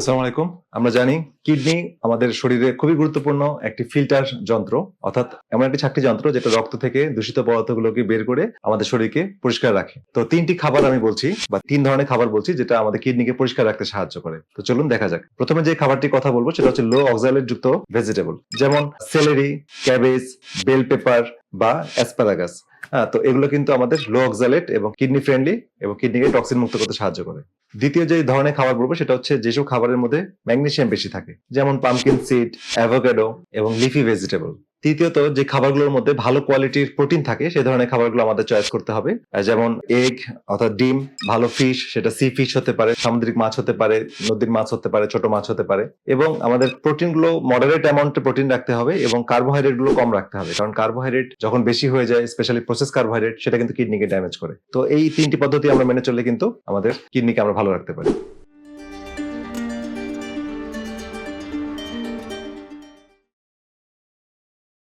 আসসালামু আলাইকুম। আমরা জানি কিডনি আমাদের শরীরে খুবই গুরুত্বপূর্ণ একটি ফিল্টার যন্ত্র, অর্থাৎ এমন একটি চাকরি যন্ত্র যেটা রক্ত থেকে দূষিত পদার্থগুলোকে বের করে আমাদের শরীরকে পরিষ্কার রাখে। তো তিনটি খাবার আমি বলছি বা তিন ধরনের খাবার বলছি যেটা আমাদের কিডনিকে পরিষ্কার রাখতে সাহায্য করে। তো চলুন দেখা যাক। প্রথমে যে খাবারটির কথা বলব সেটা হচ্ছে লো অক্সালেট যুক্ত ভেজিটেবল যেমন সেলেরি ক্যাবেজ বেল পেপার বা অ্যাসপারাগাস হ্যাঁ তো এগুলো কিন্তু আমাদের লো অক্সালেট এবং কিডনি ফ্রেন্ডলি এবং কিডনিকে টক্সিন মুক্ত করতে সাহায্য করে। দ্বিতীয় যে ধরনের খাবার বলব সেটা হচ্ছে যেসব খাবারের মধ্যে ম্যাগনেশিয়াম বেশি থাকে, যেমন পামকিন সিড অ্যাভোকাডো এবং লিফি ভেজিটেবল তৃতীয়ত, যে খাবারগুলোর মধ্যে ভালো কোয়ালিটির প্রোটিন থাকে, সে ধরনের খাবারগুলো আমাদের চয়েস করতে হবে। যেমন এগ অর্থাৎ ডিম, ভালো ফিশ সেটা সি ফিশ হতে পারে, সামুদ্রিক মাছ হতে পারে, নদীর মাছ হতে পারে, ছোট মাছ হতে পারে। এবং আমাদের প্রোটিন প্রোটিনগুলো মডারেট অ্যামাউন্টে প্রোটিন রাখতে হবে এবং কার্বোহাইড্রেটগুলো কম রাখতে হবে। কারণ কার্বোহাইড্রেট যখন বেশি হয়ে যায় স্পেশালি প্রসেস কার্বোহাইড্রেট সেটা কিন্তু কিডনিকে ড্যামেজ করে। তো এই তিনটি পদ্ধতি আমরা মেনে চললে কিন্তু আমাদের কিডনিকে আমরা ভালো রাখতে পারি।